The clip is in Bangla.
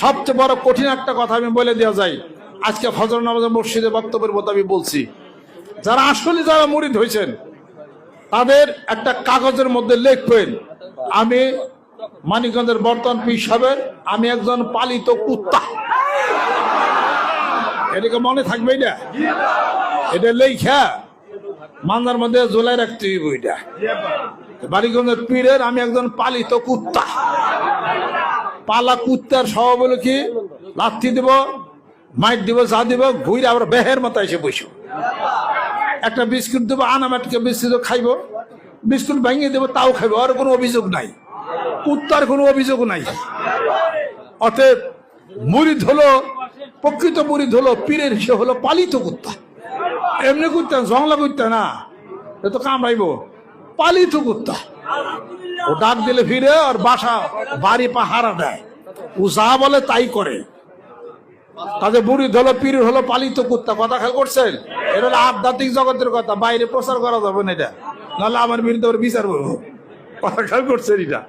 সবচেয়ে বড় কঠিন একটা কথা আমি বলে দেওয়া যাই আজকে ফজর নামাজের মসজিদে বক্তব্যের মতো আমি বলছি, যারা আসলে যারা মুরিদ হয়েছেন, তাদের একটা কাগজের মধ্যে লিখবেন, আমি মানিকগঞ্জের বর্তমান পীর আমি একজন পালিত কুত্তা। এটাকে মনে থাকবে না এটা লেখা মান্দার মধ্যে জোলাই রাখতে হইব এটা। বাড়িগঞ্জের পীরের আমি একজন পালিত কুত্তা। পালা কুত্তার স্বভাব হলো কি? লাথি দিব মাইট দিব, যা দিব ঘুরে আবার বেহের মতো এসে বসো। একটা বিস্কুট দেবো আনামাটকে বিস্কুট খাইব। বিস্কুট ভেঙে দেবো, তাও খাইব। আর কোনো অভিযোগ নাই। কুত্তার কোনো অভিযোগ নাই। অতএব মুরিদ হলো, প্রকৃত মুরিদ হলো, পীরের সে হলো পালিত কুত্তা। এমনি কুত্তা, জংলা কুত্তা না। এ তো কামড়াইব। পালিত কুত্তা। ও ডাক দিলে ফিরে ওর বাসা, বাড়ি পাহারা দেয়। ও যা বলে তাই করে। তাদের বুড়ি হলো পীর হলো, পালিত কুত্তা, কথা খেয়াল করছেন? এটা হলো আধ্যাত্মিক জগতের কথা, বাইরে প্রচার করা যাবে না এটা। নাহলে আমার বিরুদ্ধে বিচার করব। কথা খেয়াল করছেন এটা?